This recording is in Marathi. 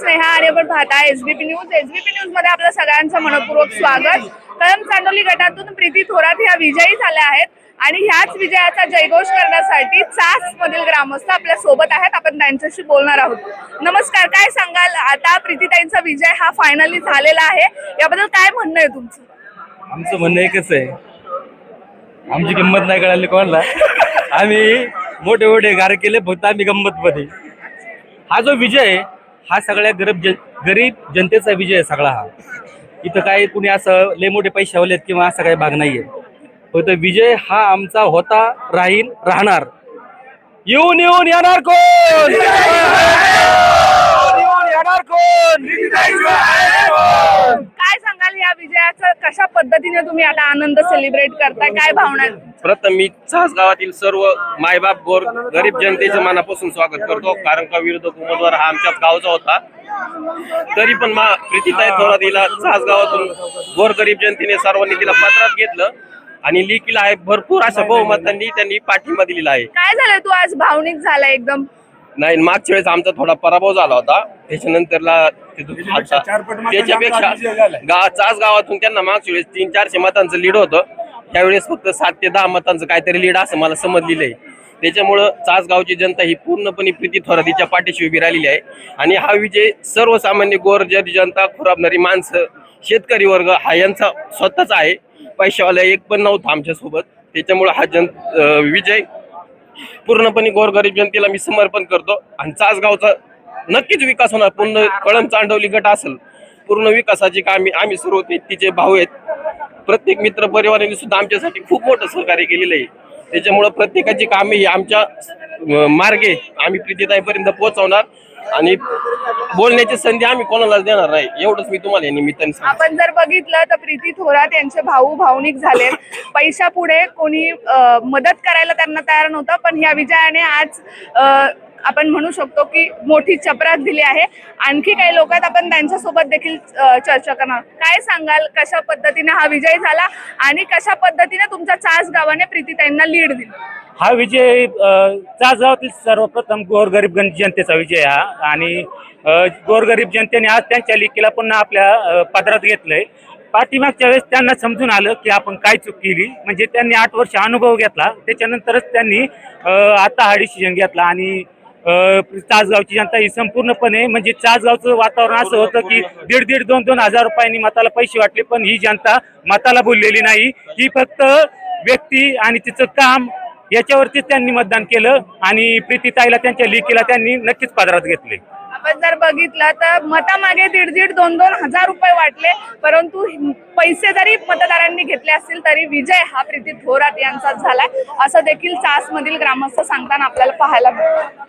स्नेहा आणि आपण पाहता एसबीपी न्यूज एसबीपी न्यूजमध्ये आपलं सगळ्यांचं मनपूर्वक स्वागत. कळम चांदोली गटातून प्रीती थोरात ह्या विजयी झाल्या आहेत आणि ह्याच विजयाचा जयघोष करण्यासाठी चास मधील ग्रामस्थ आपल्यासोबत आहेत. आपण त्यांच्याशी बोलणार आहोत. नमस्कार काय सांगाल? आता प्रीतीताईंचा विजय हा फायनली झालेला आहे. याबद्दल काय म्हणणं आहे तुमचं? आमचं म्हणणं एकच आहे. आमची किंमत नाही कळाली कोणाला. आम्ही मोठे मोठे गार केले फक्त आम्ही गंमत मध्ये हा जो विजय आहे, हा सगळ्या गरीब जन गरीब जनतेचा विजय आहे सगळा हा. इथं काय कुणी असं लय मोठे पैसे हवलेत किंवा असा काही भाग नाहीये. फक्त विजय हा आमचा होता राहील राहणार. येऊन येऊन येणार कोण? येऊन येणार कोण काय सांगाल या विजयाचा कशा पद्धतीने तुम्ही आता आनंद सेलिब्रेट करताय? काय भावना? प्रथम मी चास गावातील सर्व मायबाप गोर गरीब जनतेचं मनापासून स्वागत करतो. कारण का विरोधक उमेदवार हा आमच्याच गावचा होता. तरी पण मा प्रीतीताई थोरातीला चास गावातून गोर गरीब जनतेने सर्वांनी तिला पत्रात घेतलं. आणि लिखीला आहे भरपूर अशा बहुमतांनी त्यांनी पाठिंबा दिलेला आहे. काय झालं तू आज भावनिक झाला एकदम. नाही मागच्या वेळेस आमचा थोडा पराभव झाला होता. त्याच्यानंतरला तिथून त्याच्यापेक्षा गाव चाच गावातून त्यांना मागच्या वेळेस तीन चारशे मतांचं लीड होतं. त्यावेळेस फक्त सात ते दहा मतांचं काहीतरी लीड असं मला समजलेलं आहे. त्याच्यामुळं चास गावची जनता ही पूर्णपणे प्रीती थोरातीच्या पाठीशी उभी राहिलेली आहे. आणि हा विजय सर्वसामान्य गोरजर जनता खुराबणारी माणसं शेतकरी वर्ग हा यांचा स्वतःचा आहे. पैशावाला एक पण नव्हता आमच्यासोबत त्याच्यामुळं हा जन अं, विजय पूर्णपणे गोरगरीब जनतेला मी समर्पण करतो. आणि चासगावचा नक्कीच विकास होणार. पूर्ण कळम चांडवली गट असेल पूर्ण विकासाची कामे आम्ही सर्व तिचे भाऊ आहेत. प्रत्येक मित्र परिवाराने सुद्धा आमच्यासाठी खूप मोठं सहकार्य केलेलं आहे. त्याच्यामुळं प्रत्येकाची कामे ही आमच्या मार्गे आम्ही प्रीतीताईपर्यंत पोहोचवणार आणि बोलण्याची संधी आम्ही कोणालाच देणार नाही. एवढंच मी तुम्हाला या निमित्ताने सांगतो. आपण जर बघितलं तर प्रीती थोरात यांचे भाऊ भावनिक झाले. पैशा पुढे कोणी मदत करायला त्यांना तयार नव्हतं पण ह्या विजयाने आज अं, आपण म्हणू शकतो की मोठी चपराक दिली आहे. आणखी काही लोक आहेत आपण त्यांच्यासोबत देखील चर्चा करणार. काय सांगाल? कशा पद्धतीने हा विजय झाला? आणि कशा पद्धतीने तुमच्या चास गावाने प्रीतीताईंना लीड दिली? हा विजय चास चासगावातील सर्वप्रथम गोरगरीब जनतेचा विजय हा. आणि गोरगरीब जनतेने आज त्यांच्या लेखीला पुन्हा आपल्या पदरात घेतलंय. पाठीमागच्या वेळेस त्यांना समजून आलं की आपण काय चूक केली. म्हणजे त्यांनी आठ वर्ष अनुभव घेतला. त्याच्यानंतरच त्यांनी आता हा डिसिजन घेतला. आणि चासगावची जनता ही संपूर्णपणे म्हणजे चासगावचं वातावरण असं होतं की दीड दीड दोन दोन हजार रुपयांनी मताला पैसे वाटले पण ही जनता मताला बोललेली नाही. ही फक्त व्यक्ती आणि तिचं काम याच्यावरतीच त्यांनी मतदान केलं आणि प्रीतीताईला त्यांच्या लेखीला त्यांनी नक्कीच पदरात घेतले. आपण जर बघितलं तर मतामागे दीड दीड दोन दोन हजार रुपये वाटले परंतु पैसे जरी मतदारांनी घेतले असतील तरी विजय हा प्रीती थोरात यांचाच झालाय. असं देखील चास मधील ग्रामस्थ सांगताना आपल्याला पाहायला मिळतं.